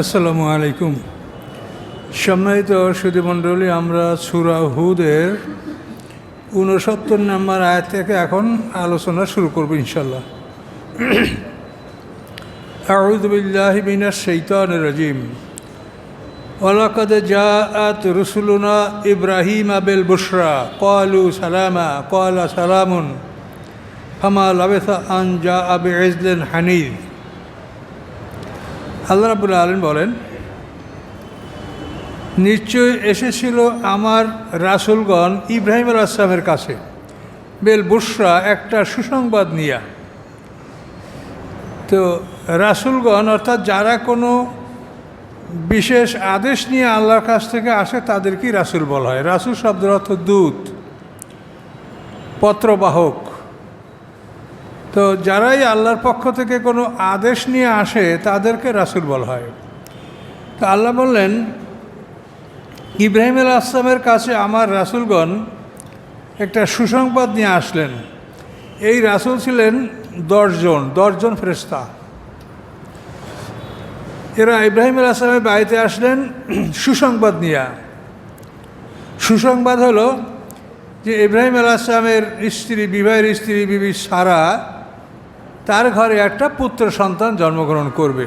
আসসালামু আলাইকুম। সম্মানিত সুধীমণ্ডলী আমরা সুরা হুদের ঊনসত্তর নম্বর আয়াত থেকে এখন আলোচনা শুরু করব ইনশাল্লাহ আউযু বিল্লাহি মিনাশ শাইতানির রাজিম। ওয়ালাকাদ জাআত রুসুলুনা ইব্রাহিম আবেল বুশরা, ক্বালু সালামা, ক্বালা সালামুন হামা লাবিসা আন জাআ বিইজলিন হানিদ। আল্লাহ রাবুল আলম বলেন, নিশ্চয় এসেছিল আমার রাসুলগণ ইব্রাহিম আল আসলামের কাছে। বেল বুসরা একটা সুসংবাদ নিয়া। তো রাসুলগণ, অর্থাৎ যারা কোনো বিশেষ আদেশ নিয়ে আল্লাহর কাছ থেকে আসে, তাদেরকেই রাসুল বলা হয়। রাসুল শব্দের অর্থ দূত, পত্রবাহক। তো যারাই আল্লাহর পক্ষ থেকে কোনো আদেশ নিয়ে আসে, তাদেরকে রাসুল বলা হয়। তো আল্লাহ বললেন, ইব্রাহিম আল আসলামের কাছে আমার রাসুলগণ একটা সুসংবাদ নিয়ে আসলেন। এই রাসুল ছিলেন দশজন দশজন ফেরেস্তা এরা ইব্রাহিম আল আসলামের বাড়িতে আসলেন সুসংবাদ নিয়ে। সুসংবাদ হলো যে ইব্রাহিম আল আসলামের স্ত্রী, বিবাহের স্ত্রী বিবি সারা তার ঘরে একটা পুত্র সন্তান জন্মগ্রহণ করবে।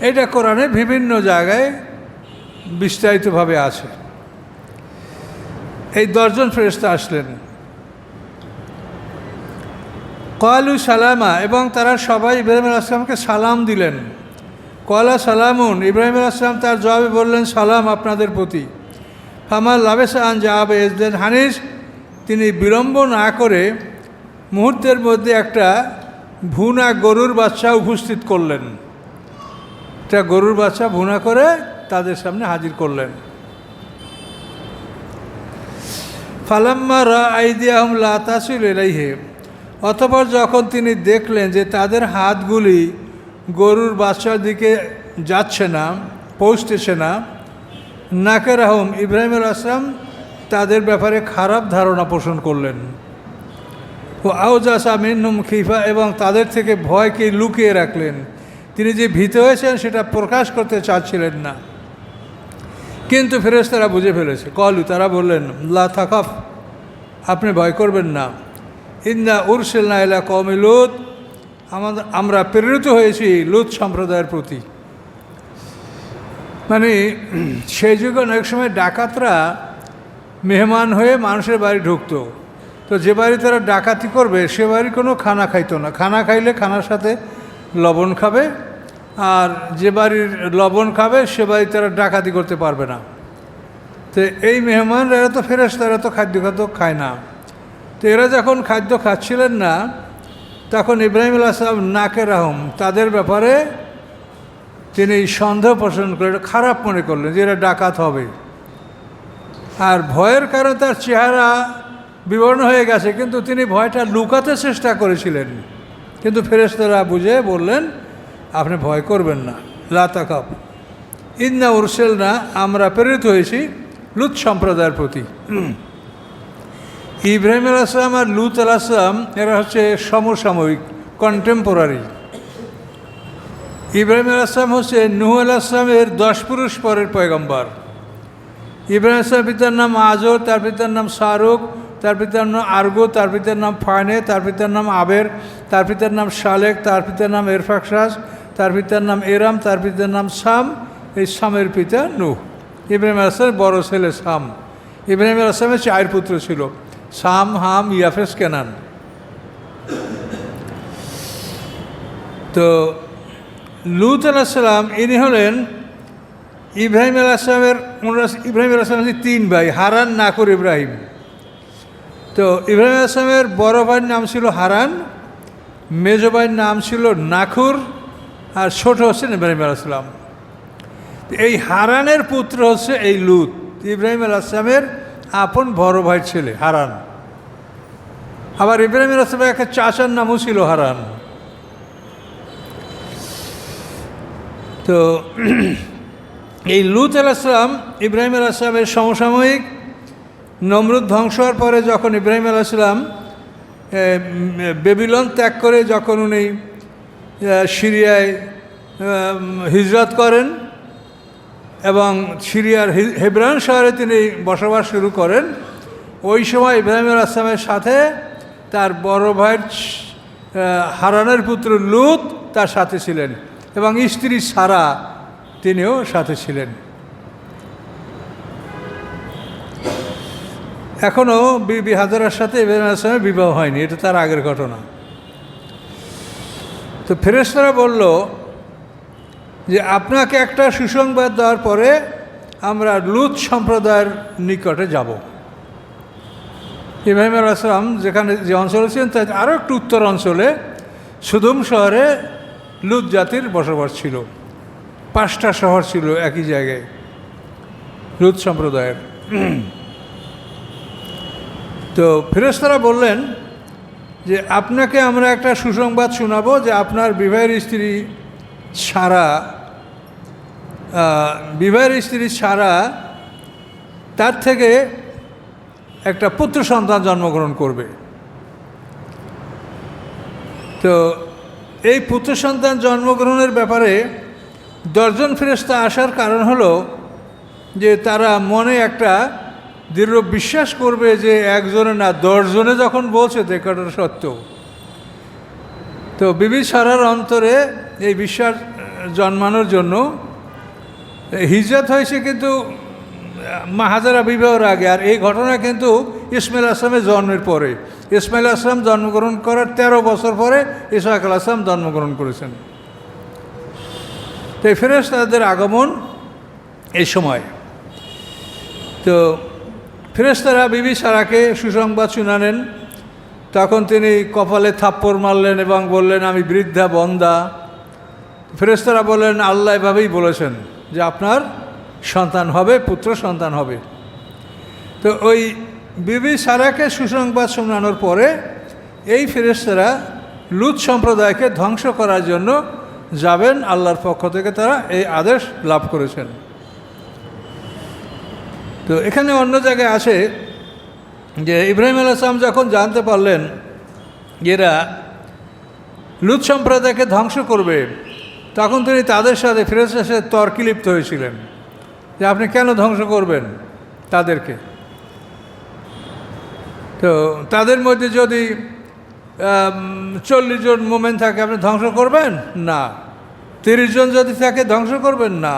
এটা কোরআনে বিভিন্ন জায়গায় বিস্তারিতভাবে আছে। এই দশজন ফেরেস্তা আসলেন। কয়ালু সালামা, এবং তারা সবাই ইব্রাহিম আসলামকে সালাম দিলেন। কয়লা সালামুন, ইব্রাহিম আসলাম তার জবাবে বললেন, সালাম আপনাদের প্রতি। ফামার লাভেসা আন জাহাবে এজলেন হানিস, তিনি বিলম্ব না করে মুহূর্তের মধ্যে একটা ভুনা গরুর বাচ্চা উপস্থিত করলেন। একটা গরুর বাচ্চা ভুনা করে তাদের সামনে হাজির করলেন। ফালাম্মা রা আইদিয়াহম লাতাসুল এলাইহে অতপর যখন তিনি দেখলেন যে তাদের হাতগুলি গরুর বাচ্চার দিকে যাচ্ছে না, পৌঁছতেছে না, নাকের আহম ইব্রাহিমুল আসলাম তাদের ব্যাপারে খারাপ ধারণা পোষণ করলেন। ও আউজাসা মিন্নুম খিফা, এবং তাদের থেকে ভয়কে লুকিয়ে রাখলেন। তিনি যে ভীত হয়েছেন, সেটা প্রকাশ করতে চাচ্ছিলেন না। কিন্তু ফেরেশতারা বুঝে ফেলেছে। কলু, তারা বললেন, লা থাকাফ আপনি ভয় করবেন না। ইন্দা উরসেল না এলা কমে লুত আমাদের আমরা প্রেরিত হয়েছি লুত সম্প্রদায়ের প্রতি। মানে সেই যুগে অনেক সময় ডাকাতরা মেহমান হয়ে মানুষের বাড়ি ঢুকতো। তো যে বাড়ি তারা ডাকাতি করবে, সে বাড়ির কোনো খানা খাইতো না। খানা খাইলে খানার সাথে লবণ খাবে, আর যে বাড়ির লবণ খাবে, সে বাড়ি তারা ডাকাতি করতে পারবে না। তো এই মেহমানরা এরা তো ফেরেস তারা তো খাদ্য খাদ্য খায় না। তো এরা যখন খাদ্য খাচ্ছিলেন না, তখন ইব্রাহিম আসলাম নাকের আহম, তাদের ব্যাপারে তিনি সন্দেহ পোষণ করে খারাপ মনে করলেন যে এরা ডাকাত হবে। আর ভয়ের কারণে তার চেহারা বিবর্ণ হয়ে গেছে, কিন্তু তিনি ভয়টা লুকাতে চেষ্টা করেছিলেন। কিন্তু ফেরেস্তারা বুঝে বললেন, আপনি ভয় করবেন না লাতাকাপ ইন্না উরসেল না আমরা প্রেরিত হয়েছি লুত সম্প্রদায়ের প্রতি। ইব্রাহিম আল আসলাম আর লুত আল আসলাম এরা হচ্ছে সমসাময়িক কন্টেম্পোরারি ইব্রাহিম আল আসলাম হচ্ছে নুহ আল আসলামের দশ পুরুষ পরের পয়গম্বর। ইব্রাহিম আসলাম পিতার নাম আজর, তার পিতার নাম শাহরুখ তার পিতার নাম আর্গো, তার পিতার নাম ফায়নে তার পিতার নাম আবের, তার পিতার নাম শালেক, তার পিতার নাম এরফাকসাস তার পিতার নাম এরাম, তার পিতার নাম সাম, এই সামের পিতা নুহ। ইব্রাহিম আসলামের বড় ছেলে সাম। ইব্রাহিম আসলামের চার পুত্র ছিল, সাম, হাম, ইয়াফেস, কেনান। তো লুত আলাহিসাল্লাম ইনি হলেন ইব্রাহিম আলাহিসামের ইব্রাহিম আলাহিসাম তিন ভাই, হারান, নাকুর, ইব্রাহিম। তো ইব্রাহিম আসলামের বড় ভাইয়ের নাম ছিল হারান, মেজ ভাইয়ের নাম ছিল নাখুর আর ছোট হচ্ছেন ইব্রাহিম আলাইসলাম এই হারানের পুত্র হচ্ছে এই লুত। ইব্রাহিম আলাইসলামের আপন বড় ভাইয়ের ছেলে হারান। আবার ইব্রাহিম আলাইসলামের একটা চাচার নামও ছিল হারান। তো এই লুত আলাইসলাম ইব্রাহিম আলাইসলামের সমসাময়িক নমরুদ ধ্বংস হওয়ার পরে যখন ইব্রাহিম আলাইসালাম বেবিলন ত্যাগ করে যখন উনি সিরিয়ায় হিজরত করেন এবং সিরিয়ার হেব্রান শহরে তিনি বসবাস শুরু করেন, ওই সময় ইব্রাহিম আসলামের সাথে তার বড় ভাইয়ের হারানের পুত্র লুত তার সাথে ছিলেন এবং স্ত্রী সারা তিনিও সাথে ছিলেন। এখনও বিবি হাজারার সাথে ইব্রাহিম আসলামের বিবাহ হয়নি, এটা তার আগের ঘটনা। তো ফেরেশতারা বলল যে, আপনাকে একটা সুসংবাদ দেওয়ার পরে আমরা লুত সম্প্রদায়ের নিকটে যাব। ইব্রাহিম আসলাম যেখানে যে অঞ্চলে ছিলেন, তার আরও একটু উত্তর অঞ্চলে সুদুম শহরে লুত জাতির বসবাস ছিল। পাঁচটা শহর ছিল একই জায়গায়, লুত সম্প্রদায়ের। তো ফেরেস্তারা বললেন যে, আপনাকে আমরা একটা সুসংবাদ শোনাবো যে আপনার বিবাহের স্ত্রী ছাড়া বিবাহের স্ত্রী ছাড়া তার থেকে একটা পুত্র সন্তান জন্মগ্রহণ করবে। তো এই পুত্র সন্তান জন্মগ্রহণের ব্যাপারে দশজন ফেরেস্তা আসার কারণ হলো যে, তারা মনে একটা দৃঢ় বিশ্বাস করবে যে একজনে না, দশজনে যখন বলছে দেখাটা সত্য। তো বিবি সারার অন্তরে এই বিশ্বাস জন্মানোর জন্য হিজরত হয়েছে কিন্তু মাহাজারা বিবাহের আগে, আর এই ঘটনা কিন্তু ইসমাইল আসলামের জন্মের পরে। ইসমাইল আসলাম জন্মগ্রহণ করার ১৩ বছর পরে ইসাহাক আসলাম জন্মগ্রহণ করেছেন। তো এই ফেরেস্তাদের আগমন এই সময়। তো ফেরেস্তারা বিবি সারাকে সুসংবাদ শুনালেন। তখন তিনি কপালে থাপ্পড় মারলেন এবং বললেন, আমি বৃদ্ধা, বন্দা। ফেরেস্তারা বললেন, আল্লাহ এভাবেই বলেছেন যে আপনার সন্তান হবে, পুত্র সন্তান হবে। তো ওই বিবি সারাকে সুসংবাদ শোনানোর পরে এই ফেরেস্তারা লুত সম্প্রদায়কে ধ্বংস করার জন্য যাবেন, আল্লাহর পক্ষ থেকে তারা এই আদেশ লাভ করেছেন। তো এখানে অন্য জায়গায় আছে যে ইব্রাহিম আল আসলাম যখন জানতে পারলেন এরা লুত সম্প্রদায়কে ধ্বংস করবে, তখন তিনি তাদের সাথে ফেরত এসে তর্কি লিপ্ত হয়েছিলেন যে আপনি কেন ধ্বংস করবেন তাদেরকে? তো তাদের মধ্যে যদি চল্লিশ জন মোমেন থাকে, আপনি ধ্বংস করবেন? না। তিরিশ জন যদি থাকে, ধ্বংস করবেন? না।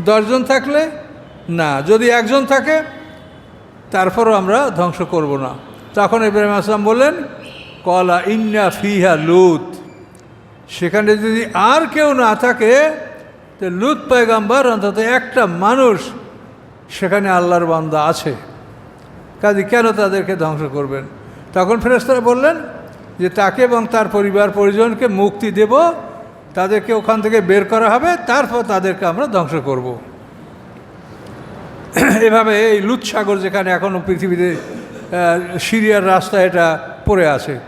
দশজন থাকলে না, যদি একজন থাকে, তারপরও আমরা ধ্বংস করব না। তখন ইব্রাহিম আসলাম বললেন, কলা ইন্না ফিহা লুত। সেখানে যদি আর কেউ না থাকে, তো লুত পয়গাম্বার অন্তত একটা মানুষ সেখানে আল্লাহর বান্দা আছে। কাজে কেন তাদেরকে ধ্বংস করবেন? তখন ফেরেস্তারা বললেন, যে তাকে এবং তার পরিবার পরিজনকে মুক্তি দেব, তাদেরকে ওখান থেকে বের করা হবে, তারপর তাদেরকে আমরা ধ্বংস করব। এভাবে এই লুৎ সাগর যেখানে এখনও পৃথিবীতে সিরিয়ার রাস্তা এটা পড়ে আছে।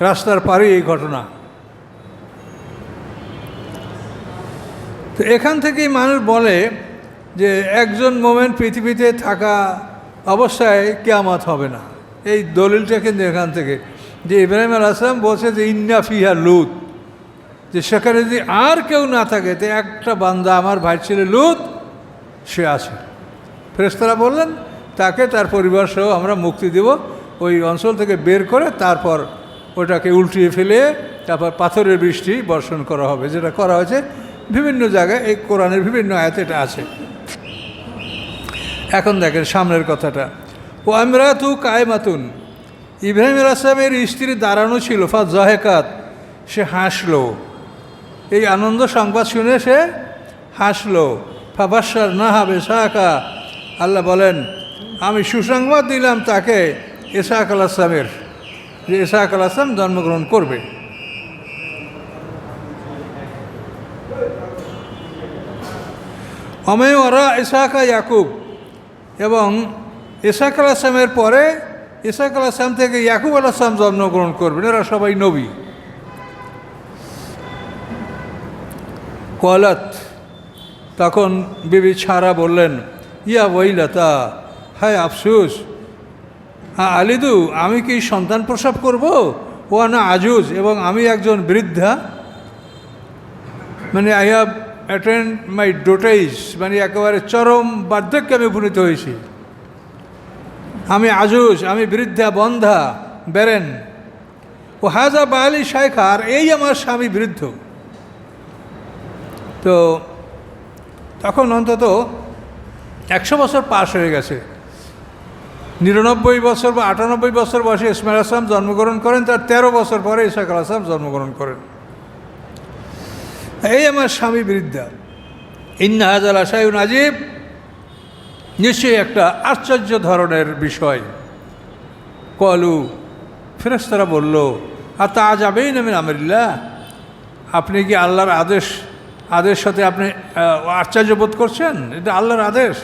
রাস্তার পারে এই ঘটনা। তো এখান থেকেই মানুষ বলে যে একজন মোমেন্ট পৃথিবীতে থাকা অবস্থায় কেয়ামত হবে না। এই দলিলটা কিন্তু এখান থেকে। যে ইব্রাহিম আল আসলাম বলছে যে, ইন্না ফিহা লুত। যে সেখানে যদি আর কেউ না থাকে, তো একটা বান্দা আমার ভাই ছেলে লুত, সে আছে। ফেরেস্তারা বললেন, তাকে তার পরিবার সহ আমরা মুক্তি দেব। ওই অঞ্চল থেকে বের করে তারপর ওটাকে উল্টিয়ে ফেলে তারপর পাথরের বৃষ্টি বর্ষণ করা হবে, যেটা করা হয়েছে বিভিন্ন জায়গায়। এই কোরআনের বিভিন্ন আয়াতে এটা আছে। এখন দেখেন সামনের কথাটা। ও আমরা তু কায়মাতুন। ইব্রাহিম আসলামের স্ত্রী দাঁড়ানো ছিল, ফা জহেকাত, সে হাসলো। এই আনন্দ সংবাদ শুনে সে হাসলো। ফাবাসার না হবে সাহা আল্লাহ বলেন, আমি সুসংবাদ দিলাম তাকে এসাক আল আসলামের যে এসাক আল আসলাম জন্মগ্রহণ করবে। অমেয় ওরা ইসাকা ইয়াকুব এবং ইসাক আল আসলামের পরে ইসাক আল আসলাম থেকে ইয়াকুব আল আসলাম জন্মগ্রহণ করবেন। এরা সবাই নবী। কলাত, তখন বিবি ছাড়া বললেন ইয়া বইলতা হায় আফসুস। হ্যাঁ আলিদু, আমি কি সন্তান প্রসব করব? ও না আজুজ, এবং আমি একজন বৃদ্ধা। মানে I have attend my duties মানে একেবারে চরম বার্ধক্যে আমি উপনীত হয়েছি। আমি আজুজ, আমি বৃদ্ধা, বন্ধা বেরেন ও হাজা বায়ালি শাইখা আর এই আমার স্বামী বৃদ্ধ। তো তখন অন্তত একশো বছর পাশ হয়ে গেছে। নিরানব্বই বছর বা আটানব্বই বছর বয়সে ইসমাইল আসলাম জন্মগ্রহণ করেন, তার তেরো বছর পরে ইসাক আসলাম জন্মগ্রহণ করেন। এই আমার স্বামী বৃদ্ধা। ইন্না হাজার আশায়ুন আজিব নিশ্চয়ই একটা আশ্চর্য ধরনের বিষয়। কলু ফেরেস্তারা বলল আর তা আজ যাবেই নামেন আমিল্লা আপনি কি আল্লাহর আদেশ আদেশ সাথে আপনি আশ্চর্য বোধ করছেন? এটা আল্লাহর আদেশ।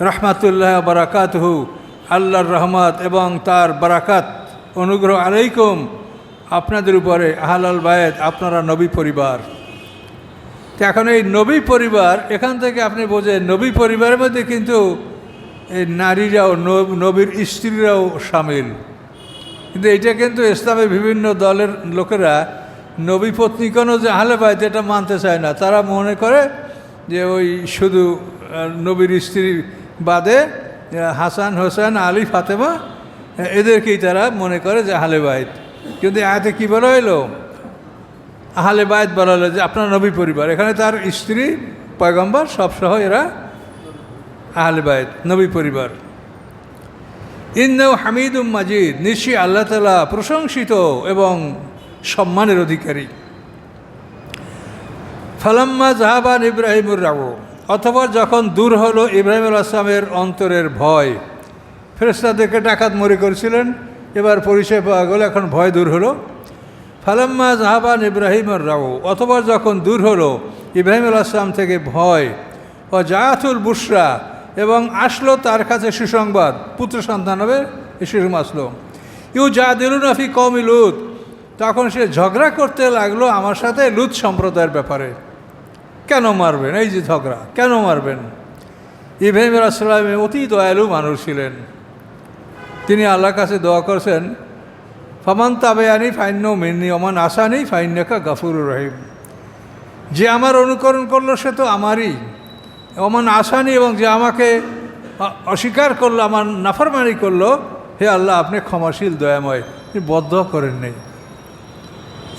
রহমাতুল্লাহ বারাকাতহু, আল্লাহর রহমত এবং তার বারাকাত। অনুগ্রহ আলাইকুম। আপনাদের উপরে আহালাল বায়েদ আপনারা নবী পরিবার। তো এখন এই নবী পরিবার, এখান থেকে আপনি বোঝেন, নবী পরিবারের মধ্যে কিন্তু এই নারীরাও, নব- নবীর স্ত্রীরাও সামিল। কিন্তু এটা কিন্তু ইসলামের বিভিন্ন দলের লোকেরা নবী পত্নীকনও যে আহলে বাইত এটা মানতে চায় না। তারা মনে করে যে ওই শুধু নবীর স্ত্রী বাদে হাসান হোসেন, আলী, ফাতেমা এদেরকেই তারা মনে করে যে আহলে বাইত। কিন্তু আয়াতে কী বলা হইল? আহলে বায়ত বলা হলো যে আপনার নবী পরিবার, এখানে তার স্ত্রী, পয়গম্বর, সবসহ এরা আহলে বায়ত নবী পরিবার। ইন্নাউ হামিদুম মাজিদ, নিশ্চয়ই আল্লাহ তালা প্রশংসিত এবং সম্মানের অধিকারী। ফালাম্মা জাহাবান ইব্রাহিমুর রাবু অথবা যখন দূর হলো ইব্রাহিম আল আসলামের অন্তরের ভয় ফেরেস্তাদেরকে ডাকাত মরে করেছিলেন। এবার পরিচয় পাওয়া গেল, এখন ভয় দূর হলো। ফালাম্মা জাহাবান ইব্রাহিম আর রাও অথবা যখন দূর হলো ইব্রাহিম আল আসলাম থেকে ভয় ও জায়াতুল বুসরা এবং আসলো তার কাছে সুসংবাদ, পুত্র সন্তান হবে সুষম আসলো। ইউ যা দিলুন আফি কমি লুত, তখন সে ঝগড়া করতে লাগল আমার সাথে লুত সম্প্রদায়ের ব্যাপারে। কেন মারবেন? এই যে ঝগড়া, কেন মারবেন? ইব্রাহিম আলাইসাল্লাম অতি দয়ালু মানুষ ছিলেন। তিনি আল্লাহর কাছে দোয়া করছেন, ফমান তাবেয়ানি ফাইন্য মিন্নি অমান আসানি ফাইন্যকা গাফুরুর রহিম। যে আমার অনুকরণ করল সে তো আমারই। অমান আসানি এবং যে আমাকে অস্বীকার করল, আমার নাফরমানি করল, হে আল্লাহ, আপনি ক্ষমাশীল, দয়াময়। তিনি বদ্ধ করেন নেই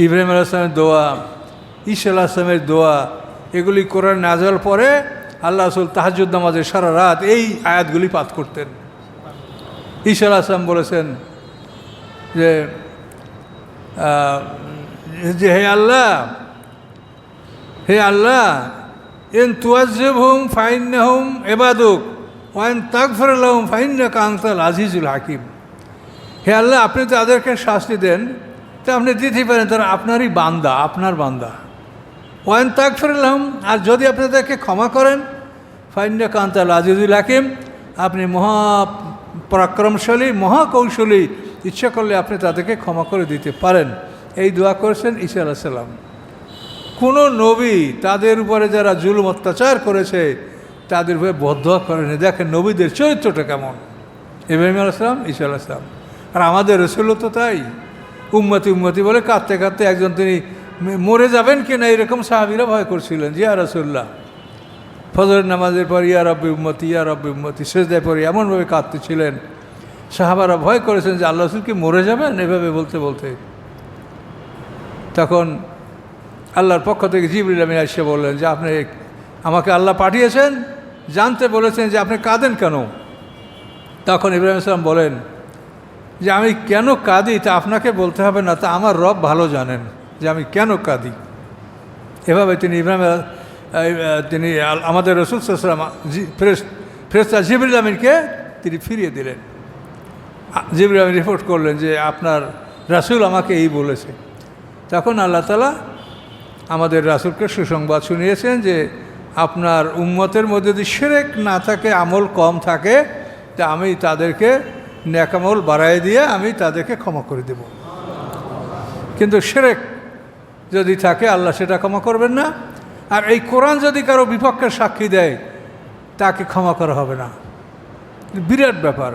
ইব্রাহিম আলাইসলামের দোয়া ঈশা আলাহিসামের দোয়া এগুলি কোরআন নাজাল পরে আল্লাহ রসুল তাহাজুদ নামাজে সারা রাত এই আয়াতগুলি পাঠ করতেন। ঈশা আলাহিসাম বলেছেন যে যে হে আল্লাহ হে আল্লাহ এন তুয়াজেব হুম ফাইন হুম এবাদুক ওয়াইন তাকফর হুম ফাইন কান্তাল আজিজুল হাকিম। হে আল্লাহ, আপনি তাদেরকে শাস্তি দেন, তা আপনি দিতেই পারেন, তারা আপনারই বান্দা, আপনার বান্দা। ওয়াইন তাকফর হুম আর যদি আপনি তাদেরকে ক্ষমা করেন ফাইন্যা কান্তাল আজিজুল হাকিম, আপনি মহা পরাক্রমশালী, মহাকৌশলী, ইচ্ছা করলে আপনি তাদেরকে ক্ষমা করে দিতে পারেন। এই দোয়া করেছেন ঈশা আলাহ সাল্লাম কোনো নবী তাদের উপরে যারা জুলুম অত্যাচার করেছে, তাদের উপরে বদ্ধ করেনি দেখেন নবীদের চরিত্রটা কেমন। ইব্রাহিম আলাইসলাম ঈশা আলাইসলাম আর আমাদের রসুলও তো তাই। উম্মতি উম্মতি বলে কাঁদতে কাঁদতে একজন তিনি মরে যাবেন কিনা এরকম সাহাবিরা ভয় করছিলেন। জিয়া রসুল্লাহ ফজরের নামাজের পর ইয়া রব্বি উম্মতি, ইয়া রব্বি উম্মতি শেষদায় পরে এমনভাবে কাঁদতেছিলেন। সাহাবারা ভয় করেছেন যে আল্লাহ রসুল কি মরে যাবেন? এভাবে বলতে বলতে। তখন আল্লাহর পক্ষ থেকে জিবরিল আমিন এসে বললেন যে, আপনি আমাকে আল্লাহ পাঠিয়েছেন, জানতে বলেছেন যে আপনি কাঁদেন কেন? তখন ইব্রাহিম ইসলাম বলেন যে, আমি কেন কাঁদি? তা আপনাকে বলতে হবে না। তা আমার রব ভালো জানেন। যে আমি কেন কাঁদি? এভাবে তিনি ইব্রাহিম তিনি আমাদের রসুল সাল্লাম ফেরেস ফেরেস্তা জিবরিল আমিনকে তিনি ফিরিয়ে দিলেন। জিবরিল আমিন রিপোর্ট করলেন যে আপনার রাসুল আমাকে এই বলেছে। তখন আল্লাহ তালা আমাদের রাসুলকে সুসংবাদ শুনিয়েছেন যে আপনার উম্মতের মধ্যে যদি সেরেক না থাকে, আমল কম থাকে, তা আমি তাদেরকে ন্যাকামল বাড়াই দিয়ে আমি তাদেরকে ক্ষমা করে দেব। কিন্তু সেরেক যদি থাকে, আল্লাহ সেটা ক্ষমা করবেন না। আর এই কোরআন যদি কারও বিপক্ষে সাক্ষী দেয়, তাকে ক্ষমা করা হবে না। বিরাট ব্যাপার।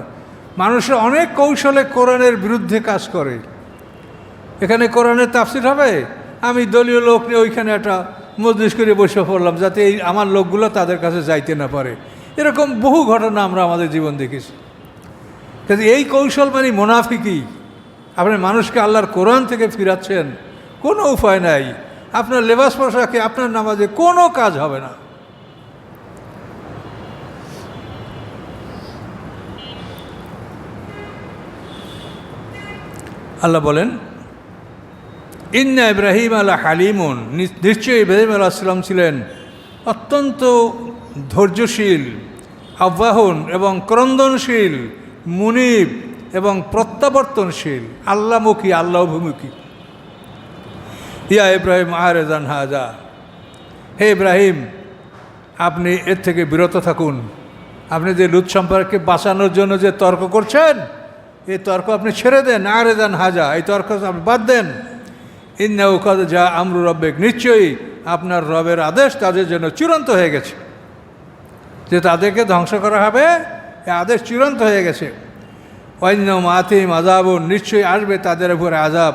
মানুষের অনেক কৌশলে কোরআনের বিরুদ্ধে কাজ করে। এখানে কোরআনের তাফসির হবে, আমি দলীয় লোক নিয়ে ওইখানে একটা মজলিস করে বসে পড়লাম, যাতে এই আমার লোকগুলো তাদের কাছে যাইতে না পারে। এরকম বহু ঘটনা আমরা আমাদের জীবন দেখেছি। কাজে এই কৌশল মানে মোনাফিকই। আপনি মানুষকে আল্লাহর কোরআন থেকে ফিরাচ্ছেন কোনো উপায় নাই। আপনার লেবাস পোশাকে আপনার নামাজে কোনো কাজ হবে না। আল্লাহ বলেন, ইন্না ইব্রাহিম আল্লাহ হালিমুন। নিশ্চয়ই ইব্রাহিম আলাহিসাল্লাম ছিলেন অত্যন্ত ধৈর্যশীল আহ্বাহন এবং ক্রন্দনশীল, মুনিব এবং প্রত্যাবর্তনশীল আল্লাহমুখী আল্লাহভূমুখী। ইয়া ইব্রাহিম আহরেজান হাজা। হে ইব্রাহিম, আপনি এর থেকে বিরত থাকুন। আপনি যে লুৎ সম্পর্কে বাঁচানোর জন্য যে তর্ক করছেন, এই তর্ক আপনি ছেড়ে দেন আরেদান হাজা। এই তর্ক আপনি বাদ দেন। ইন্না উকাদ যা আমরু রব্বেক। নিশ্চয়ই আপনার রবের আদেশ তাদের জন্য চূড়ান্ত হয়ে গেছে। যে তাদেরকে ধ্বংস করা হবে, এ আদেশ চূড়ান্ত হয়ে গেছে। অন্য মাতিম আজাবুন নিশ্চয়ই আসবে তাদের উপরে আজাব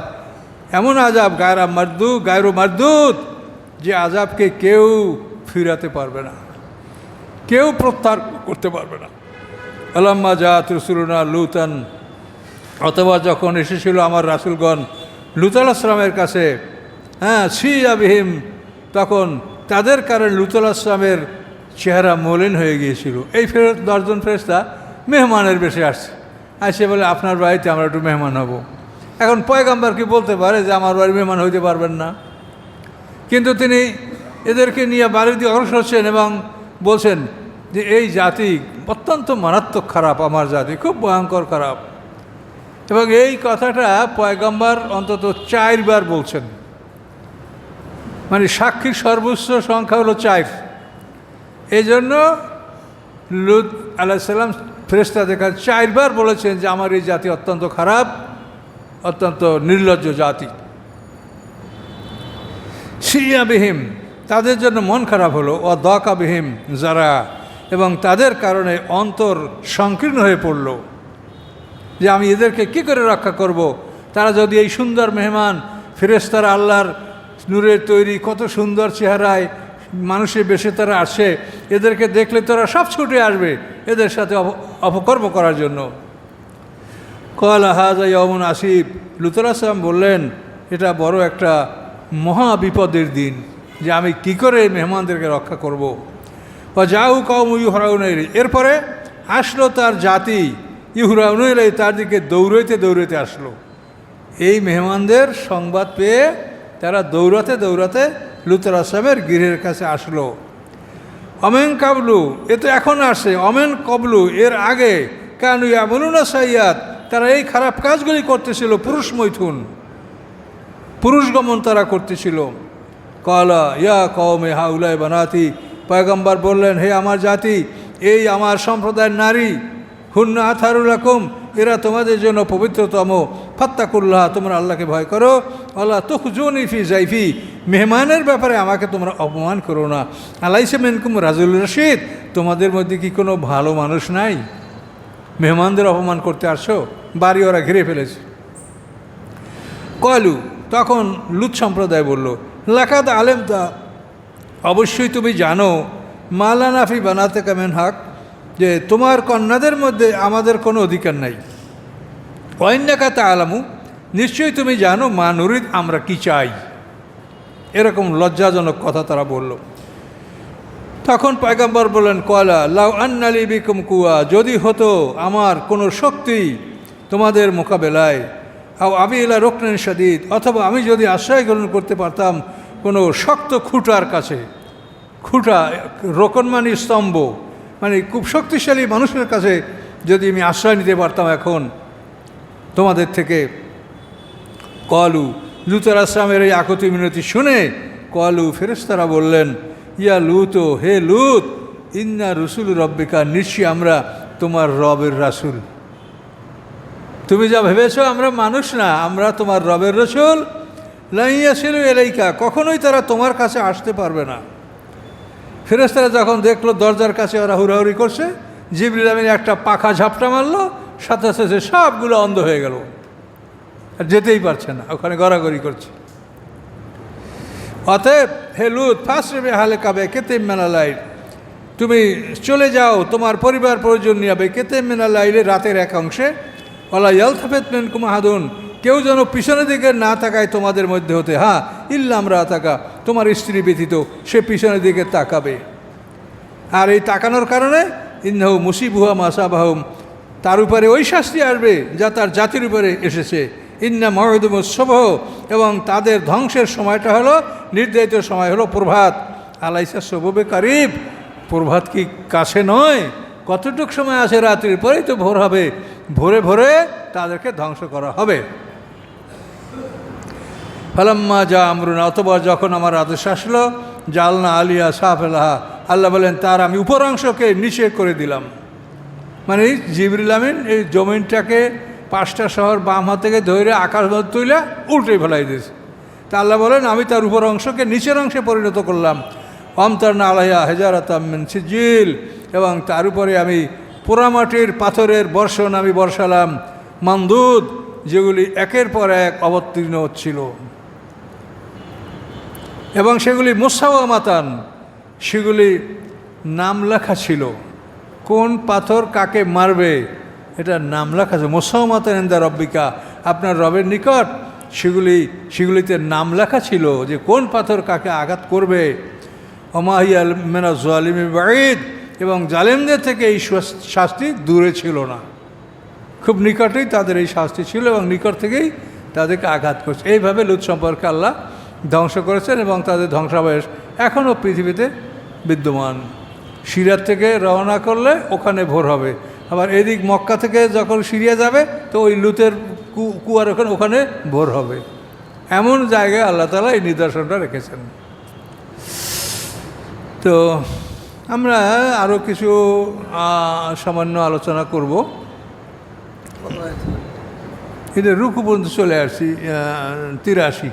এমন আজাব গায়রা মারদু, গায়রু মারদুত যে আজাবকে কেউ ফিরাতে পারবে না। কেউ প্রত্যাহার করতে পারবে না। আলাম্মা জাত রসুলনা লুতান, অথবা যখন এসেছিল আমার রাসুলগণ লুতাল আসলামের কাছে হ্যাঁ সি আবিহিম তখন তাদের কারণে লুতুল আসলামের চেহারা মলিন হয়ে গিয়েছিল। এই ফেরত, দশজন ফেরস্তা মেহমানের বেশে আসছে। আসে বলে, আপনার বাড়িতে আমরা একটু মেহমান হব। এখন পয়গাম্বার কি বলতে পারে যে আমার বাড়ি মেহমান হইতে পারবেন না? কিন্তু তিনি এদেরকে নিয়ে বাড়ি দিয়ে অগ্রসর হচ্ছেন এবং বলছেন যে এই জাতি অত্যন্ত মারাত্মক খারাপ, আমার জাতি খুব ভয়ঙ্কর খারাপ। এবং এই কথাটা পয়গাম্বার অন্তত চারবার বলছেন। মানে সাক্ষীর সর্বোচ্চ সংখ্যা হলো চার। এই জন্য লুত আলাহিসাল্লাম ফেরেস্তা দেখা চারবার বলেছেন যে আমার এই জাতি অত্যন্ত খারাপ। অত্যন্ত নির্লজ্জ জাতি। সিয়াবিহীম তাদের জন্য মন খারাপ হলো ও দকাবিহীম যারা এবং তাদের কারণে অন্তর সংকীর্ণ হয়ে পড়ল। যে আমি এদেরকে কি করে রক্ষা করব। তারা যদি এই সুন্দর মেহমান ফেরেস্তারা আল্লাহর নূরের তৈরি কত সুন্দর চেহারায় মানুষের বেশে তারা আসে, এদেরকে দেখলে তারা সব ছুটে আসবে এদের সাথে অপ- অপকর্ম করার জন্য। কল হাজা ইয়মন আসিফ। লুতরাসাম বললেন, এটা বড় একটা মহা বিপদের দিন, যে আমি কি করে মেহমানদেরকে রক্ষা করব। বা যাও কম ইহুরাউনের এরপরে আসলো তার জাতি ইহুরাউনের তার দিকে দৌড়াইতে দৌড়াইতে আসলো। এই মেহমানদের সংবাদ পেয়ে তারা দৌড়াতে দৌড়াতে লুতর আসলামের গৃহের কাছে আসলো। অমেন কাবলু, এ তো এখন আসে। অমেন কবলু, এর আগে কেন ইয়ামুলুনা সাইয়াদ তারা এই খারাপ কাজগুলি করতেছিল, পুরুষ মৈথুন। পুরুষ গমন তারা করতেছিল। কলা, ইয়া কৌমে হাউলাই বানাতি, পয়গম্বর বললেন, হে আমার জাতি, এই আমার সম্প্রদায়ের নারী, হুন্না আথারুল রকম এরা তোমাদের জন্য পবিত্রতম, ফাত্তাকুল্লাহ, তোমরা আল্লাহকে ভয় করো, আল্লাহ তুখজুনি ফি জাইফি, মেহমানের ব্যাপারে আমাকে তোমরা অপমান করো না। আলাইসে মেনকুম রাজুল রশিদ, তোমাদের মধ্যে কি কোনো ভালো মানুষ নাই? মেহমানদের অপমান করতে আসছো? বাড়ি ওরা ঘিরে ফেলেছে। কলু তখন লুৎ সম্প্রদায় বলল লাকাত আলেম তা অবশ্যই তুমি জানো মালানাফি বানাতে কামেন হাক, যে তোমার কন্যাদের মধ্যে আমাদের কোনো অধিকার নাই। অন্যাকাতা আলামু নিশ্চয়ই তুমি জানো মা নুরিদ আমরা কি চাই? এরকম লজ্জাজনক কথা তারা বলল। তখন পয়গম্বর বললেন কয়লা লাউ আন্নালি বিকুম কুয়া, যদি হতো আমার কোনো শক্তি তোমাদের মোকাবেলায়। আও আমি এলা রোকনেন সাদিদ অথবা আমি যদি আশ্রয় গ্রহণ করতে পারতাম কোনো শক্ত খুঁটার কাছে। খুঁটা, রোকন মানে স্তম্ভ। মানে খুব শক্তিশালী মানুষের কাছে যদি আমি আশ্রয় নিতে পারতাম এখন। তোমাদের থেকে কলু, লুতর আসলামের এই আকতি মিনতি শুনে কলু ফেরেস্তারা বললেন, ইয়া লুত, হে লুত, ইন্না রসুল রব্বিকা, নিশ্চয়ই আমরা তোমার রবের রাসুল। তুমি যা ভেবেছ, আমরা মানুষ না, আমরা তোমার রবের রসুল। লাইয়া ছিল এলাইকা কখনোই তারা তোমার কাছে আসতে পারবে না। ফেরেস্তারা যখন দেখল, দরজার কাছে ওরা হুড়াহুড়ি করছে, জিবরিল একটা পাখা ঝাপটা মারলো, সাথে সাথে সবগুলো অন্ধ হয়ে গেল। আর যেতেই পারছে না, ওখানে গড়াগড়ি করছে। অতএব, হে লুত ফার্স্ট রেবে হালে কাবে কেতে মেনালাইট তুমি চলে যাও, তোমার পরিবার প্রয়োজন নিয়ে কেতে মেনালাইলে রাতের এক অংশে। ওলা ইয়ালথাফেত মেন কুমাহাদুন কেউ যেন পিছনের দিকে না তাকায় তোমাদের মধ্যে হতে হ্যাঁ ইল্লাম রা তাকা, তোমার স্ত্রী ব্যতীত সে পিছনের দিকে তাকাবে। আর এই তাকানোর কারণে ইন্নাহু মুসিবুহা মাসাবাহুম তার উপরে ওই শাস্তি আসবে যা তার জাতির উপরে এসেছে। ইন্না মহদুম সবহ, এবং তাদের ধ্বংসের সময়টা হলো, নির্ধারিত সময় হলো প্রভাত। আলাইসা সববে কারিব, প্রভাত কি কাছে নয়? কতটুক সময় আছে রাত্রির পরেই তো ভোর হবে। ভোরে ভরে তাদেরকে ধ্বংস করা হবে। ফালাম্মা যা আমরুনা, অতবার যখন আমার আদেশ আসলো, জালনা আলিয়া সাফেলাহা, আল্লাহ বলেন, তার আমি উপর অংশকে নিচে করে দিলাম। মানে জিবরিল আমিন এই জমিনটাকে পাঁচটা শহর বাম হাত থেকে ধরে আকাশ তুইলে উল্টে ফেলাই দিয়েছে। তা আল্লাহ বলেন, আমি তার উপর অংশকে নিচের অংশে পরিণত করলাম। অমতার না আলাইয়া হেজারাত আমিন সিজিল এবং তার উপরে আমি পোড়ামাটির পাথরের বর্ষণ আমি বর্ষালাম। মান্দুদ, যেগুলি একের পর এক অবতীর্ণ হচ্ছিল। এবং সেগুলি মোসাওয়া মাতান, সেগুলি নাম লেখা ছিল। কোন পাথর কাকে মারবে? এটা নাম লেখা আছে। মোসাও মাতান এন্দা রব্বিকা, আপনার রবের নিকট। সেগুলি, সেগুলিতে নাম লেখা ছিল যে কোন পাথর কাকে আঘাত করবে। অমাহিয়াল মেনা জোয়ালিমি বাঈদ এবং জালেমদের থেকে এই শাস্তি দূরে ছিল না। খুব নিকটেই তাদের এই শাস্তি ছিল এবং নিকট থেকেই তাদেরকে আঘাত করছে। এইভাবে লুত সম্পর্কে আল্লাহ ধ্বংস করেছেন এবং তাদের ধ্বংসাবশেষ এখনও পৃথিবীতে বিদ্যমান। সিরিয়ার থেকে রওনা করলে ওখানে ভোর হবে। আবার এদিক মক্কা থেকে যখন সিরিয়া যাবে, তো ওই লুতের কুয়ার ওখানে ওখানে ভোর হবে। এমন জায়গায় আল্লাহ তালা এই নিদর্শনটা রেখেছেন। তো আমরা আরও কিছু সামান্য আলোচনা করব। এটা রুকু পর্যন্ত চলে আসছি তিরাশি।